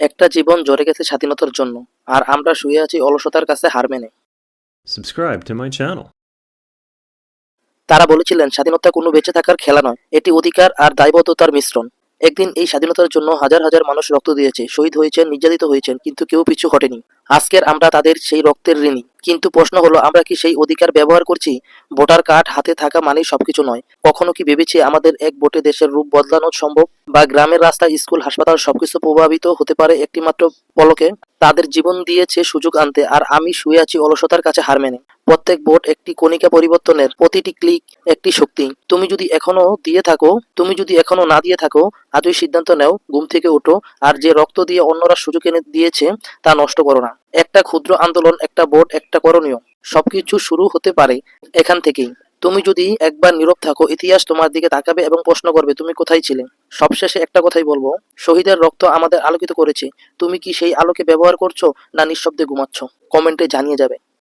একটা জীবন জড়ে গেছে স্বাধীনতার জন্য আর আমরা শুয়ে আছি অলসতার কাছে হার মেনে। Subscribe to my channel. তারা বলেছিলেন স্বাধীনতা কোনো বেঁচে থাকার খেলা নয় এটি অধিকার আর দায়বদ্ধতার মিশ্রণ। একদিন এই স্বাধীনতার জন্য হাজার হাজার মানুষ রক্ত দিয়েছে শহীদ হয়েছেন নির্যাতিত হয়েছেন কিন্তু কেউ পিছু হটেনি। আজকের আমরা তাদের সেই রক্তের ঋণী। কিন্তু প্রশ্ন হলো, আমরা কি সেই অধিকার ব্যবহার করছি? ভোটার কার্ড হাতে থাকা মানেই সবকিছু নয়। কখনো কি ভেবেছি আমাদের এক ভোটে দেশের রূপ বদলানো সম্ভব? বা গ্রামের রাস্তা, স্কুল, হাসপাতাল সবকিছু প্রভাবিত হতে পারে একটিমাত্র পলকে? তাদের জীবন দিয়েছে সুযোগ আনতে, আর আমি শুয়ে আছি অলসতার কাছে হার মেনে। প্রত্যেক ভোট একটি কণিকা পরিবর্তনের প্রতিটি ক্লিক একটি শক্তি। তুমি যদি এখনও দিয়ে থাকো, তুমি যদি এখনও না দিয়ে থাকো, আজই সিদ্ধান্ত নেও, ঘুম থেকে ওঠো, আর যে রক্ত দিয়ে অন্যরা সুযোগ এনে দিয়েছে, তা নষ্ট করো না। একটা ক্ষুদ্র আন্দোলন, একটা বোর্ড একটা করণীয়, সবকিছু শুরু হতে পারে এখান থেকেই। তুমি যদি একবার নীরব থাকো, ইতিহাস তোমার দিকে তাকাবে এবং প্রশ্ন করবে, তুমি কোথায় ছিলে? সবশেষে একটা কথাই বলব, শহীদের রক্ত আমাদের আলোকিত করেছে। তুমি কি সেই আলোকে ব্যবহার করছ না নিঃশব্দে ঘুমাচ্ছ? কমেন্টে জানিয়ে যাবে।